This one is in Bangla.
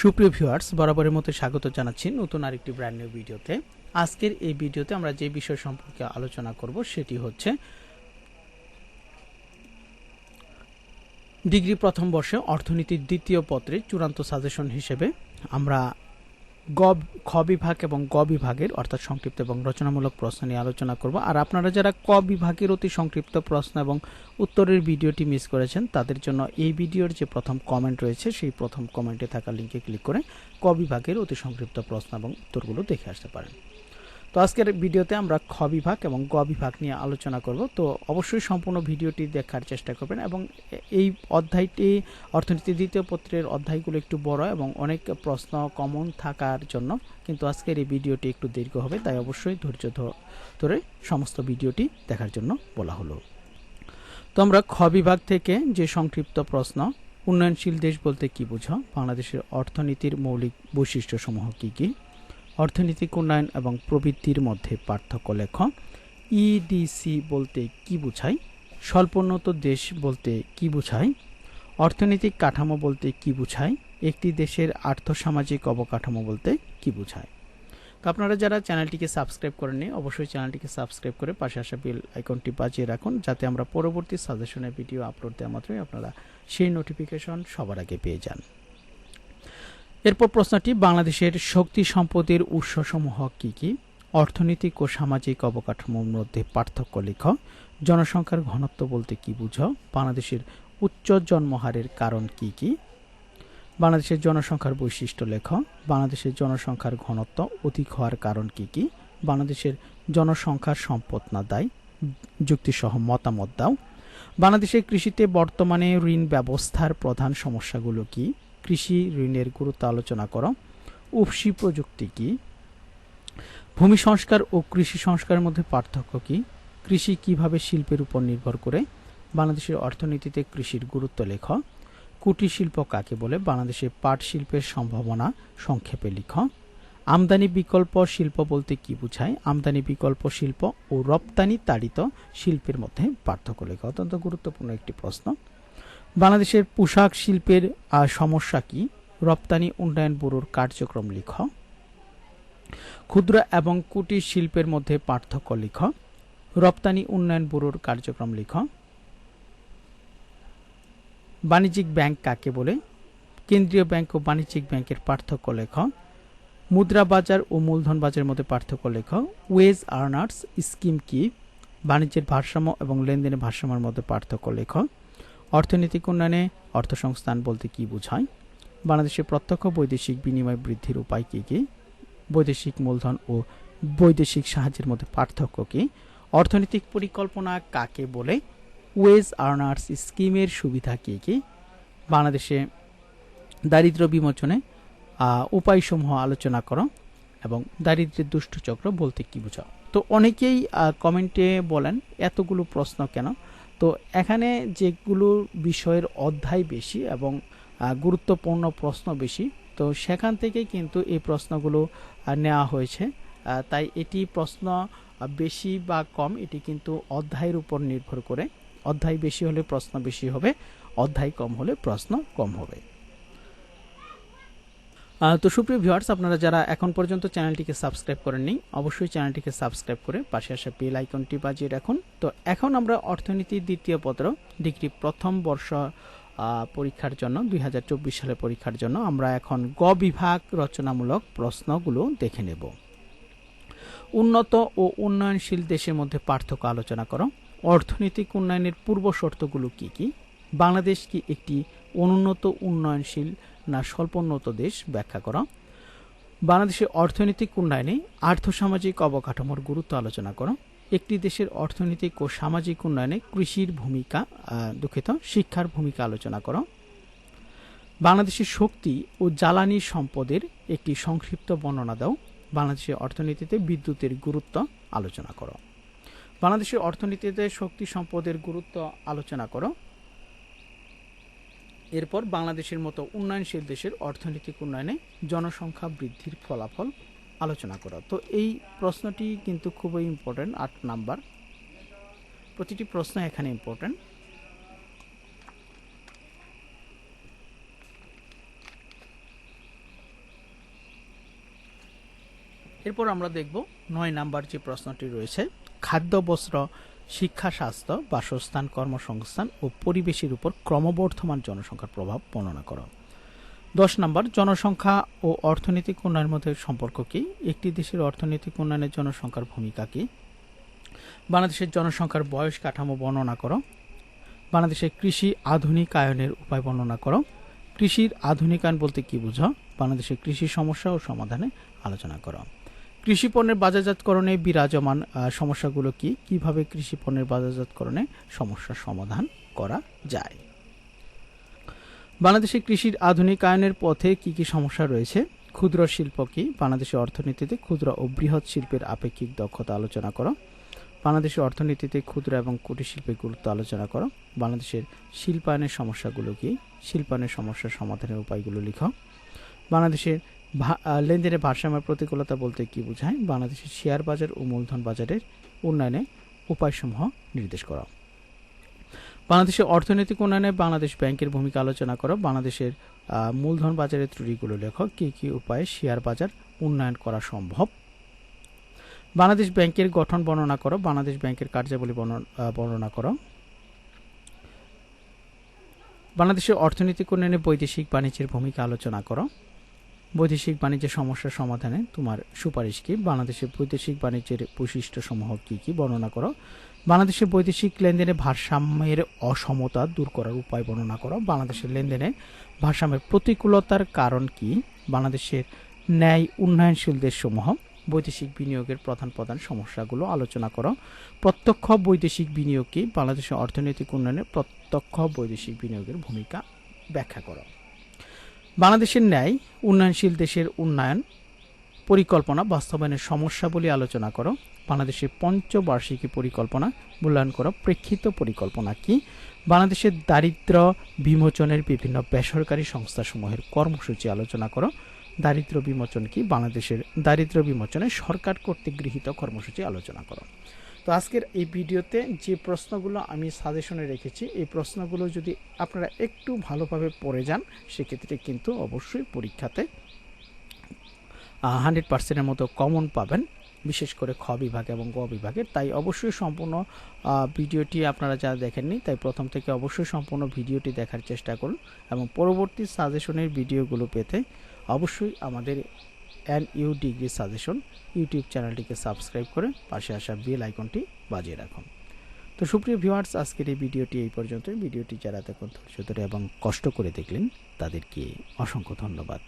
সুপ্রিয় ভিউয়ার্স, বরাবরের মতো স্বাগত জানাচ্ছি নতুন আরেকটি ব্র্যান্ড নিউ ভিডিওতে। আজকের এই ভিডিওতে আমরা যে বিষয় সম্পর্কে আলোচনা করব সেটি হচ্ছে ডিগ্রি প্রথম বর্ষে অর্থনীতির দ্বিতীয় পত্রে চূড়ান্ত সাজেশন হিসেবে আমরা গ খ বিভাগ এবং গ বিভাগের অর্থাৎ সংক্ষিপ্ত এবং রচনামূলক প্রশ্ন নিয়ে আলোচনা করব। আর আপনারা যারা ক বিভাগের অতি সংক্ষিপ্ত প্রশ্ন এবং উত্তরের ভিডিওটি মিস করেছেন, তাদের জন্য এই ভিডিওর যে প্রথম কমেন্ট রয়েছে, সেই প্রথম কমেন্টে থাকা লিঙ্কে ক্লিক করে ক বিভাগের অতি সংক্ষিপ্ত প্রশ্ন এবং উত্তরগুলো দেখে আসতে পারেন। তো আজকের ভিডিওতে আমরা খ বিভাগ এবং গ বিভাগ নিয়ে আলোচনা করব। তো অবশ্যই সম্পূর্ণ ভিডিওটি দেখার চেষ্টা করবেন এবং এই অধ্যায়টি, অর্থনীতি দ্বিতীয় পত্রের অধ্যায়গুলো একটু বড় এবং অনেক প্রশ্ন কমন থাকার জন্য কিন্তু আজকের এই ভিডিওটি একটু দীর্ঘ হবে, তাই অবশ্যই ধৈর্য ধরে সমস্ত ভিডিওটি দেখার জন্য বলা হলো। তো আমরা খ বিভাগ থেকে যে সংক্ষিপ্ত প্রশ্ন, উন্নয়নশীল দেশ বলতে কি বুঝো? বাংলাদেশের অর্থনীতির মৌলিক বৈশিষ্ট্যসমূহ কী কী? অর্থনৈতিক উন্নয়ন এবং প্রবৃদ্ধির মধ্যে পার্থক্য লেখ। ইডিসি বলতে কি বোঝায়? স্বল্পোন্নত দেশ বলতে কি বোঝায়? অর্থনৈতিক কাঠামো বলতে কি বোঝায়? একটি দেশের আর্থসামাজিক অবকাঠামো বলতে কি বোঝায়? তো আপনারা যারা চ্যানেলটিকে সাবস্ক্রাইব করেননি, অবশ্যই চ্যানেলটিকে সাবস্ক্রাইব করে পাশে আসা বিল আইকনটি বাজিয়ে রাখুন, যাতে আমরা পরবর্তী সাজেশনের ভিডিও আপলোড দেওয়া মাত্রই আপনারা সেই নোটিফিকেশন সবার আগে পেয়ে যান। এরপর প্রশ্নটি, বাংলাদেশের শক্তি সম্পদের উৎসসমূহ কী কী? অর্থনৈতিক ও সামাজিক অবকাঠামোর মধ্যে পার্থক্য লেখ। জনসংখ্যার ঘনত্ব বলতে কি বুঝো? বাংলাদেশের উচ্চ জন্মহারের কারণ কি কি? বাংলাদেশের জনসংখ্যার বৈশিষ্ট্য লেখ। বাংলাদেশের জনসংখ্যার ঘনত্ব অধিক হওয়ার কারণ কি কি? বাংলাদেশের জনসংখ্যার সম্পদ না দায়? যুক্তিসহ মতামত দাও। বাংলাদেশের কৃষিতে বর্তমানে ঋণ ব্যবস্থার প্রধান সমস্যাগুলো কি? কৃষি ঋণের গুরুত্ব আলোচনা করো। উপসি প্রযুক্তি কি? ভূমি সংস্কার ও কৃষি সংস্কারের মধ্যে পার্থক্য কি? কৃষি কীভাবে শিল্পের উপর নির্ভর করে? বাংলাদেশের অর্থনীতিতে কৃষির গুরুত্ব লেখ। কুটির শিল্প কাকে বলে? বাংলাদেশের পাট শিল্পের সম্ভাবনা সংক্ষেপে লিখ। আমদানি বিকল্প শিল্প বলতে কি বোঝায়? আমদানি বিকল্প শিল্প ও রপ্তানি তাড়িত শিল্পের মধ্যে পার্থক্য লেখা। অত্যন্ত গুরুত্বপূর্ণ একটি প্রশ্ন। বাংলাদেশের পোশাক শিল্পের সমস্যা কি? রপ্তানি উন্নয়ন ব্যুরোর কার্যক্রম লিখ। ক্ষুদ্র এবং কুটির শিল্পের মধ্যে পার্থক্য লিখ। রপ্তানি উন্নয়ন ব্যুরোর কার্যক্রম লিখ। বাণিজ্যিক ব্যাংক কাকে বলে? কেন্দ্রীয় ব্যাংক ও বাণিজ্যিক ব্যাংকের পার্থক্য লেখ। মুদ্রা বাজার ও মূলধন বাজারের মধ্যে পার্থক্য লেখ। ওয়েজ আর্নার্স স্কিম কি? বাণিজ্যের ভারসাম্য এবং লেনদেনের ভারসাম্যের মধ্যে পার্থক্য লেখ। অর্থনৈতিক উন্নয়নে অর্থসংস্থান বলতে কি বোঝায়? বাংলাদেশে প্রত্যক্ষ বৈদেশিক বিনিময় বৃদ্ধির উপায় কী কী? বৈদেশিক মূলধন ও বৈদেশিক সাহায্যের মধ্যে পার্থক্য কী? অর্থনৈতিক পরিকল্পনা কাকে বলে? ওয়েজ আর্নার্স স্কিমের সুবিধা কী কী? বাংলাদেশে দারিদ্র বিমোচনে উপায়সমূহ আলোচনা করো এবং দারিদ্রের দুষ্টচক্র বলতে কি বোঝাও? তো অনেকেই কমেন্টে বলেন, এতগুলো প্রশ্ন কেন? তো এখানে যেগুলো বিষয়ের অধ্যায় বেশি এবং গুরুত্বপূর্ণ প্রশ্ন বেশি, তো সেখান থেকে কিন্তু এই প্রশ্নগুলো নেওয়া হয়েছে। তাই এটি প্রশ্ন বেশি বা কম এটি কিন্তু অধ্যায়ের উপর নির্ভর করে। অধ্যায় বেশি হলে প্রশ্ন বেশি হবে, অধ্যায় কম হলে প্রশ্ন কম হবে। তো সুপ্রিয় ভিউয়ার্স, আপনারা যারা এখন পর্যন্ত চ্যানেলটিকে সাবস্ক্রাইব করেননি, অবশ্যই চ্যানেলটিকে সাবস্ক্রাইব করে পাশে আসা বেল আইকনটি বাজিয়ে রাখুন। তো এখন আমরা অর্থনীতির দ্বিতীয় পত্র, ডিগ্রি প্রথম বর্ষ পরীক্ষার জন্য, দুই সালে পরীক্ষার জন্য আমরা এখন গ বিভাগ রচনামূলক প্রশ্নগুলো দেখে নেব। উন্নত ও উন্নয়নশীল দেশের মধ্যে পার্থক্য আলোচনা করো। অর্থনৈতিক উন্নয়নের পূর্ব শর্তগুলো কি কি? বাংলাদেশ কি একটি অনুন্নত উন্নয়নশীল না স্বল্পোন্নত দেশ ব্যাখ্যা করা। বাংলাদেশের অর্থনৈতিক উন্নয়নে আর্থসামাজিক অবকাঠামোর গুরুত্ব আলোচনা করা। একটি দেশের অর্থনৈতিক ও সামাজিক উন্নয়নে কৃষির ভূমিকা দুঃখিত, শিক্ষার ভূমিকা আলোচনা করো। বাংলাদেশের শক্তি ও জ্বালানি সম্পদের একটি সংক্ষিপ্ত বর্ণনা দাও। বাংলাদেশের অর্থনীতিতে বিদ্যুতের গুরুত্ব আলোচনা করো। বাংলাদেশের অর্থনীতিতে শক্তি সম্পদের গুরুত্ব আলোচনা করো। এরপর বাংলাদেশের মতো উন্নয়নশীল দেশের অর্থনৈতিক উন্নয়নে জনসংখ্যা বৃদ্ধির ফলাফল আলোচনা করা। তো এই প্রশ্নটি কিন্তু খুবই ইম্পর্ট্যান্ট আট নাম্বার। প্রতিটি প্রশ্ন এখানে ইম্পর্টেন্ট এরপর আমরা দেখব নয় নাম্বার যে প্রশ্নটি রয়েছে, খাদ্য, বস্ত্র শিক্ষা, স্বাস্থ্য, বাসস্থান, কর্মসংস্থান ও পরিবেশের উপর ক্রমবর্ধমান জনসংখ্যার প্রভাব বর্ণনা করো। দশ নম্বর, জনসংখ্যা ও অর্থনৈতিক উন্নয়নের মধ্যে সম্পর্ক কি? একটি দেশের অর্থনৈতিক উন্নয়নের জনসংখ্যার ভূমিকা কি? বাংলাদেশের জনসংখ্যার বয়স, কাঠামো বর্ণনা করো। বাংলাদেশের কৃষি আধুনিকায়নের উপায় বর্ণনা করো। কৃষির আধুনিকায়ন বলতে কি বুঝো? বাংলাদেশের কৃষি সমস্যা ও সমাধানে আলোচনা করো। কৃষি পণ্যের বাজারজাতকরণে বিরাজমান সমস্যাগুলো কি? কীভাবে কৃষি পণ্যের বাজারজাতকরণে সমস্যার সমাধান করা যায়? বাংলাদেশের কৃষির আধুনিকায়নের পথে কি কি সমস্যা রয়েছে? ক্ষুদ্র শিল্প কি? বাংলাদেশের অর্থনীতিতে ক্ষুদ্র ও বৃহৎ শিল্পের আপেক্ষিক দক্ষতা আলোচনা করো। বাংলাদেশের অর্থনীতিতে ক্ষুদ্র এবং কুটির শিল্পের গুরুত্ব আলোচনা করো। বাংলাদেশের শিল্পায়নের সমস্যাগুলো কি? শিল্পায়নের সমস্যার সমাধানের উপায়গুলো লিখো। বাংলাদেশের লেনদেনের ভারসাম্যের প্রতিকূলতা বলতে কি বোঝায়? বাংলাদেশের শেয়ার বাজার ও মূলধন বাজারের উন্নয়নে উপায়সমূহ নির্দেশ করা। বাংলাদেশের অর্থনৈতিক উন্নয়নে বাংলাদেশ ব্যাংকের ভূমিকা আলোচনা করো। বাংলাদেশের মূলধন বাজারের ত্রুটিগুলো লেখো। কি কি উপায়ে শেয়ার বাজার উন্নয়ন করা সম্ভব? বাংলাদেশ ব্যাংকের গঠন বর্ণনা করো। বাংলাদেশ ব্যাংকের কার্যাবলী বর্ণনা করো। বাংলাদেশের অর্থনৈতিক উন্নয়নে বৈদেশিক বাণিজ্যের ভূমিকা আলোচনা করো। বৈদেশিক বাণিজ্যের সমস্যার সমাধানে তোমার সুপারিশ কি? বাংলাদেশের বৈদেশিক বাণিজ্যের বৈশিষ্ট্যসমূহ কি কি বর্ণনা করো? বাংলাদেশের বৈদেশিক লেনদেনে ভারসাম্যের অসমতা দূর করার উপায় বর্ণনা করো। বাংলাদেশের লেনদেনে ভারসাম্যের প্রতিকূলতার কারণ কি? বাংলাদেশের ন্যায় উন্নয়নশীল দেশসমূহ বৈদেশিক বিনিয়োগের প্রধান প্রধান সমস্যাগুলো আলোচনা করো। প্রত্যক্ষ বৈদেশিক বিনিয়োগ কি? বাংলাদেশের অর্থনৈতিক উন্নয়নে প্রত্যক্ষ বৈদেশিক বিনিয়োগের ভূমিকা ব্যাখ্যা করো। বাংলাদেশের ন্যায়, উন্নয়নশীল দেশের উন্নয়ন, পরিকল্পনা, বাস্তবায়নের সমস্যাবলী আলোচনা করো। বাংলাদেশের পঞ্চবার্ষিকী পরিকল্পনা, মূল্যায়ন করো। প্রেক্ষিত পরিকল্পনা কি? বাংলাদেশের দারিদ্র বিমোচনের বিভিন্ন বেসরকারি সংস্থাসমূহের কর্মসূচি আলোচনা করো। দারিদ্র বিমোচন কি? বাংলাদেশের দারিদ্র বিমোচনে সরকার কর্তৃক গৃহীত কর্মসূচি আলোচনা করো। তো আজকের এই ভিডিওতে যে প্রশ্নগুলো আমি সাজেশনে রেখেছি, এই প্রশ্নগুলো যদি আপনারা একটু ভালোভাবে পড়ে যান, সেক্ষেত্রে কিন্তু অবশ্যই পরীক্ষাতে হান্ড্রেড পার্সেন্টের মতো কমন পাবেন, বিশেষ করে খ বিভাগ এবং গ বিভাগের। তাই অবশ্যই সম্পূর্ণ ভিডিওটি আপনারা যারা দেখেননি, তাই প্রথম থেকে অবশ্যই সম্পূর্ণ ভিডিওটি দেখার চেষ্টা করুন এবং পরবর্তী সাজেশনের ভিডিওগুলো পেতে অবশ্যই আমাদের N U degree suggestion YouTube চ্যানেলটিকে সাবস্ক্রাইব করে পাশে আসা বেল আইকনটি বাজিয়ে রাখুন। তো সুপ্রিয় ভিউয়ার্স আজকের এই ভিডিওটি এই পর্যন্ত ভিডিওটি যারা এতক্ষণ ধৈর্য ধরে এবং কষ্ট করে দেখলেন, তাদেরকে অসংখ্য ধন্যবাদ।